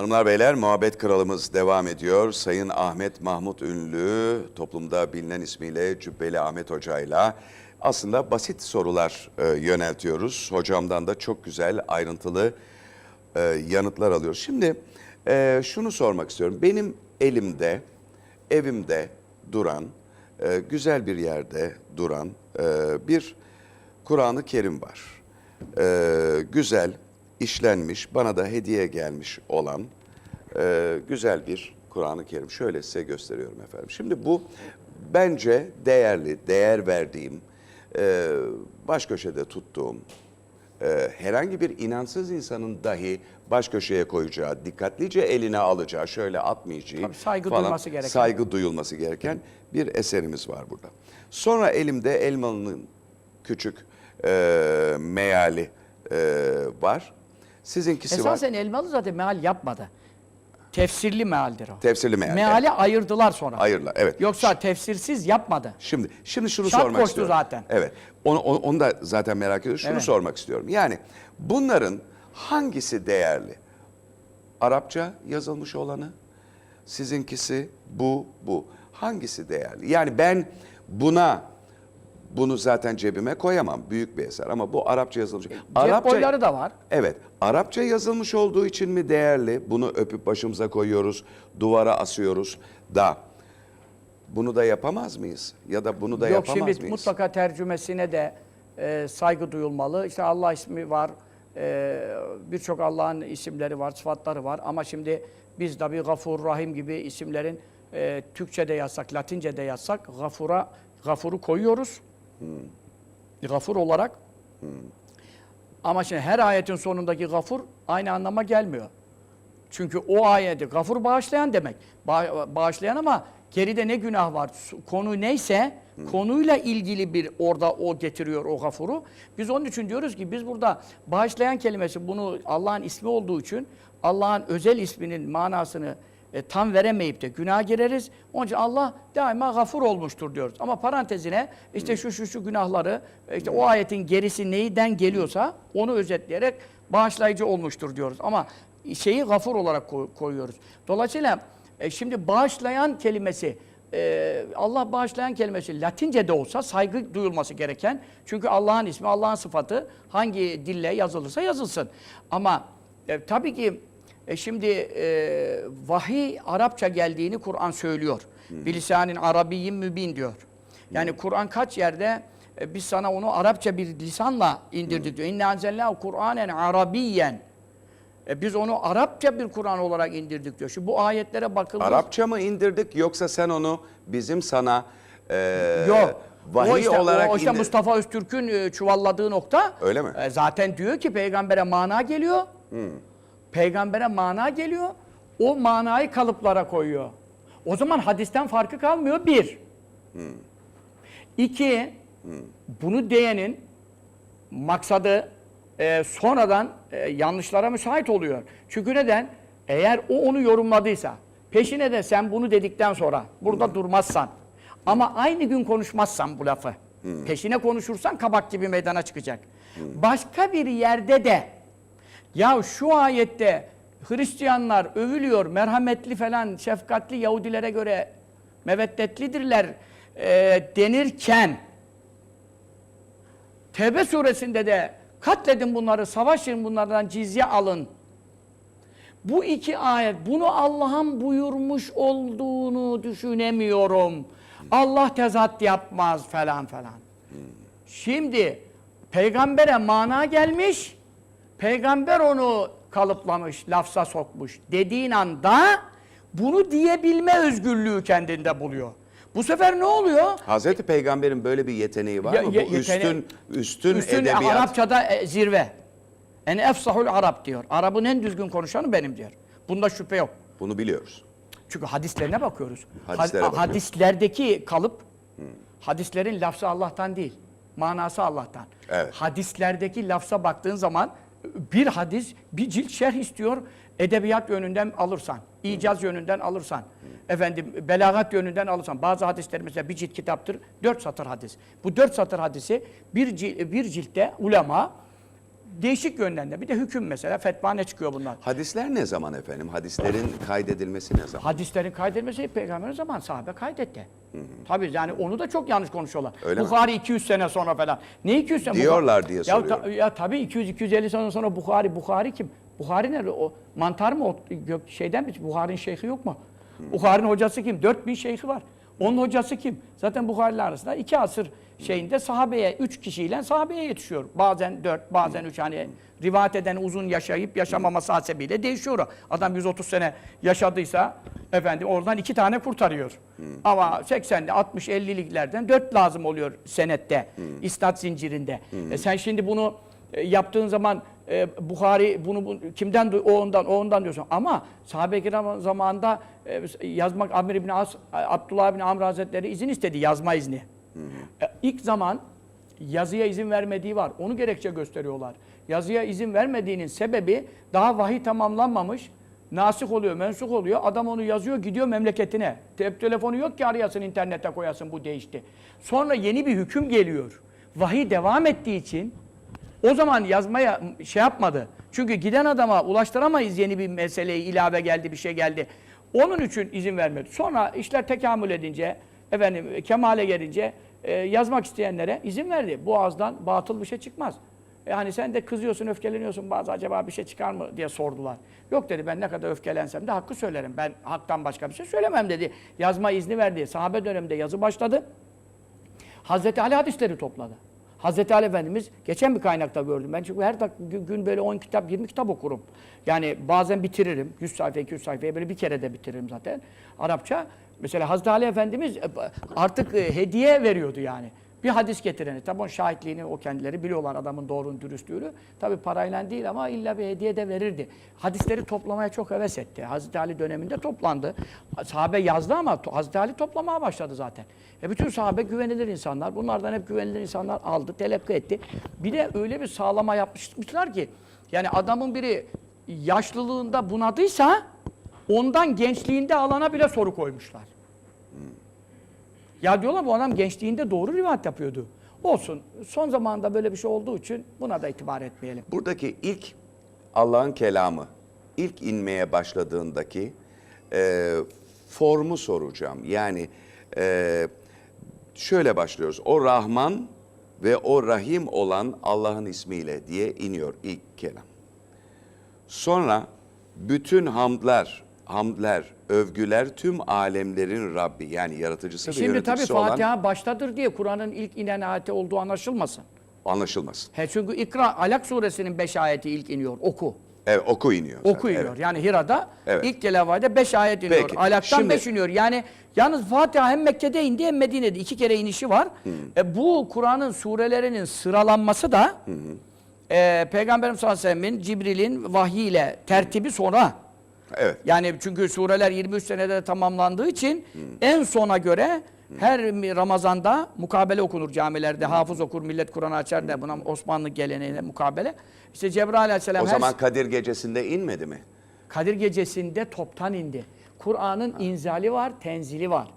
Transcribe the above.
Hanımlar beyler muhabbet kralımız devam ediyor. Sayın Ahmet Mahmut Ünlü toplumda bilinen ismiyle Cübbeli Ahmet Hoca'yla aslında basit sorular e, yöneltiyoruz. Hocamdan da çok güzel ayrıntılı e, yanıtlar alıyoruz. Şimdi e, şunu sormak istiyorum. Benim elimde, evimde duran, e, güzel bir yerde duran e, bir Kur'an-ı Kerim var. E, güzel, işlenmiş, bana da hediye gelmiş olan e, güzel bir Kur'an-ı Kerim. Şöyle size gösteriyorum efendim. Şimdi bu bence değerli, değer verdiğim, e, baş köşede tuttuğum, e, herhangi bir inansız insanın dahi baş köşeye koyacağı, dikkatlice eline alacağı, şöyle atmayacağı Tabii saygı falan, duyması gereken. saygı duyulması gereken bir eserimiz var burada. Sonra elimde Elmalı'nın küçük e, meali e, var. Sizinkisi var. Esasen Elmalı zaten meal yapmadı. Tefsirli mealdir o. Tefsirli meal, Meali ayırdılar sonra. Ayırla, evet. Yoksa tefsirsiz yapmadı. Şimdi şimdi şunu Şart sormak koştu istiyorum. zaten. Evet. Onu, onu, onu da zaten merak ediyorum. Şunu Evet. sormak istiyorum. Yani bunların hangisi değerli? Arapça yazılmış olanı, sizinkisi bu, bu. Hangisi değerli? Yani ben buna bunu zaten cebime koyamam. Büyük bir eser ama bu Arapça yazılmış. Cep boyları da var. Evet. Arapça yazılmış olduğu için mi değerli? Bunu öpüp başımıza koyuyoruz, duvara asıyoruz da bunu da yapamaz mıyız? Ya da bunu da Yok yapamaz şimdi mıyız? mutlaka tercümesine de e, saygı duyulmalı. İşte Allah ismi var. e, Birçok Allah'ın isimleri var, sıfatları var. Ama şimdi biz tabi Gafur, Rahim gibi isimlerin e, Türkçe'de yazsak, Latince'de yazsak Gafur'a Gafur'u koyuyoruz. Gafur olarak. Ama şimdi her ayetin sonundaki gafur aynı anlama gelmiyor. Çünkü o ayeti gafur bağışlayan demek. Ba- bağışlayan ama geride ne günah var? Konu neyse konuyla ilgili bir orada o getiriyor o gafuru. Biz onun için diyoruz ki biz burada bağışlayan kelimesi bunu Allah'ın ismi olduğu için Allah'ın özel isminin manasını e, tam veremeyip de günah gireriz. Onun için Allah daima gafur olmuştur diyoruz. Ama parantezine işte şu şu şu günahları e, işte o ayetin gerisi neyden geliyorsa onu özetleyerek bağışlayıcı olmuştur diyoruz. Ama şeyi gafur olarak koy- koyuyoruz. Dolayısıyla e, şimdi bağışlayan kelimesi e, Allah bağışlayan kelimesi Latince'de olsa saygı duyulması gereken. Çünkü Allah'ın ismi, Allah'ın sıfatı hangi dille yazılırsa yazılsın. Ama e, tabii ki e şimdi e, vahiy Arapça geldiğini Kur'an söylüyor. Bilisanin Arabiyyin mübin diyor. Yani Kur'an kaç yerde e, biz sana onu Arapça bir lisanla indirdik diyor. İnne anzelnahu Kur'anen Arabiyyen. E, biz onu Arapça bir Kur'an olarak indirdik diyor. Şu bu ayetlere bakıldığı Arapça mı indirdik yoksa sen onu bizim sana e, Yok. vahiy o işte, olarak o işte indir- Mustafa Öztürk'ün e, çuvalladığı nokta. Öyle mi? e, zaten diyor ki peygambere mana geliyor. Peygambere mana geliyor. O manayı kalıplara koyuyor. O zaman hadisten farkı kalmıyor. Bir. İki. Bunu diyenin maksadı e, sonradan e, yanlışlara müsait oluyor. Çünkü neden? Eğer o onu yorumladıysa, peşine de sen bunu dedikten sonra burada durmazsan ama aynı gün konuşmazsan bu lafı, peşine konuşursan kabak gibi meydana çıkacak. Başka bir yerde de ya şu ayette Hristiyanlar övülüyor, merhametli falan, şefkatli Yahudilere göre meveddetlidirler e, denirken Tevbe suresinde de katledin bunları, savaşın bunlardan cizye alın. Bu iki ayet, bunu Allah'ın buyurmuş olduğunu düşünemiyorum. Allah tezat yapmaz falan falan. Şimdi peygambere mana gelmiş, peygamber onu kalıplamış, lafza sokmuş dediğin anda bunu diyebilme özgürlüğü kendinde buluyor. Bu sefer ne oluyor? Hazreti Peygamber'in böyle bir yeteneği var Ya- mı? Bu yetene- üstün üstün, Üstün edebiyat. Arapçada e, zirve. En efsahul Arap diyor. Arap'ın en düzgün konuşanı benim diyor. Bunda şüphe yok. Bunu biliyoruz. Çünkü hadislerine bakıyoruz. Hadislere Ha- bakıyoruz. Hadislerdeki kalıp, hadislerin lafzı Allah'tan değil, manası Allah'tan. Evet. Hadislerdeki lafza baktığın zaman bir hadis, bir cilt şerh istiyor, edebiyat yönünden alırsan, icaz yönünden alırsan, efendim belagat yönünden alırsan, bazı hadisler mesela bir cilt kitaptır, dört satır hadis. Bu dört satır hadisi bir, cil- bir ciltte ulema Değişik yönlerinde. Bir de hüküm mesela. Fetva ne çıkıyor bunlar? Hadisler ne zaman efendim? Hadislerin kaydedilmesi ne zaman? Hadislerin kaydedilmesi peygamberin zaman sahabe kaydetti. Tabii yani onu da çok yanlış konuşuyorlar. Öyle mi? Bukhari 200 sene sonra falan. Ne 200 sene? Diyorlar Bukhari- diye ya, soruyorum. ya tabii 200 250 sene sonra Bukhari Bukhari kim? Bukhari nerede? O mantar mı o gök şeyden mi? Bukhari'nin şeyhi yok mu? Bukhari'nin hocası kim? 4000 şeyhi var. Onun hocası kim? Zaten Bukhari'ler arasında iki asır şeyinde sahabeye, üç kişiyle sahabeye yetişiyor. Bazen dört, bazen üç hani rivayet eden uzun yaşayıp yaşamaması hasebiyle değişiyor. Adam 130 sene yaşadıysa efendim oradan iki tane kurtarıyor. Ama 80'li, 60, 50'liklerden dört lazım oluyor senette, istat zincirinde. E sen şimdi bunu e, yaptığın zaman e, Bukhari bunu, bu- kimden o ondan o ondan diyorsun. Ama sahabe-i kiram zamanında e, yazmak Amr ibn As, Abdullah ibn Amr Hazretleri izin istedi yazma izni. E, ilk zaman yazıya izin vermediği var. Onu gerekçe gösteriyorlar. Yazıya izin vermediğinin sebebi daha vahiy tamamlanmamış. Nasih oluyor, mensuk oluyor. Adam onu yazıyor, gidiyor memleketine. Cep telefonu yok ki arayasın, internete koyasın, bu değişti. Sonra yeni bir hüküm geliyor. Vahiy devam ettiği için o zaman yazmaya şey yapmadı. Çünkü giden adama ulaştıramayız yeni bir meseleyi, ilave geldi, bir şey geldi. Onun için izin vermedi. Sonra işler tekamül edince, efendim kemale gelince e, yazmak isteyenlere izin verdi. Bu ağızdan batıl bir şey çıkmaz. Yani sen de kızıyorsun, öfkeleniyorsun bazı acaba bir şey çıkar mı diye sordular. Yok dedi ben ne kadar öfkelensem de hakkı söylerim. Ben haktan başka bir şey söylemem dedi. Yazma izni verdi. Sahabe döneminde yazı başladı. Hazreti Ali hadisleri topladı. Hazreti Ali Efendimiz geçen bir kaynakta gördüm. Ben çünkü her gün, böyle 10 kitap, 20 kitap okurum. Yani bazen bitiririm. 100 sayfa, 200 sayfayı böyle bir kere de bitiririm zaten. Arapça. Mesela Hazreti Ali Efendimiz e, artık e, hediye veriyordu yani. Bir hadis getireni. Tabi onun şahitliğini o kendileri biliyorlar adamın doğrunun dürüstlüğünü. Tabi parayla değil ama illa bir hediye de verirdi. Hadisleri toplamaya çok heves etti. Hazreti Ali döneminde toplandı. Sahabe yazdı ama Hazreti Ali toplamaya başladı zaten. E bütün sahabe güvenilir insanlar. Bunlardan hep güvenilir insanlar aldı, telakki etti. Bir de öyle bir sağlama yapmışlar ki yani adamın biri yaşlılığında bunadıysa ondan gençliğinde alana bile soru koymuşlar. Ya diyorlar bu adam gençliğinde doğru rivayet yapıyordu. Olsun. Son zamanda böyle bir şey olduğu için buna da itibar etmeyelim. Buradaki ilk Allah'ın kelamı, ilk inmeye başladığındaki e, formu soracağım. Yani e, şöyle başlıyoruz. O Rahman ve o Rahim olan Allah'ın ismiyle diye iniyor ilk kelam. Sonra bütün hamdlar, hamdler, övgüler tüm alemlerin Rabbi yani yaratıcısı ve Şimdi tabii yöneticisi olan Fatiha baştadır diye Kur'an'ın ilk inen ayeti olduğu anlaşılmasın. anlaşılmasın. He çünkü İkra, Alak suresinin 5 ayeti ilk iniyor. Oku. Evet oku iniyor. zaten, Oku iniyor. evet. Yani Hira'da Evet. ilk gelavayda 5 ayet iniyor. Peki, Alak'tan şimdi- 5 iniyor. Yani yalnız Fatiha hem Mekke'de indi hem Medine'de. iki kere inişi var. E, bu Kur'an'ın surelerinin sıralanması da e, Peygamberimiz sallallahu aleyhi ve sellem'in Cibril'in vahyiyle tertibi sonra. Evet. Yani çünkü sureler 23 senede tamamlandığı için en sona göre her Ramazan'da mukabele okunur camilerde. Hafız okur, millet Kur'an'ı açar da buna Osmanlı geleneğine mukabele. İşte Cebrail aleyhisselam O her zaman Kadir gecesinde inmedi mi? Kadir gecesinde toptan indi. Kur'an'ın inzali var, tenzili var.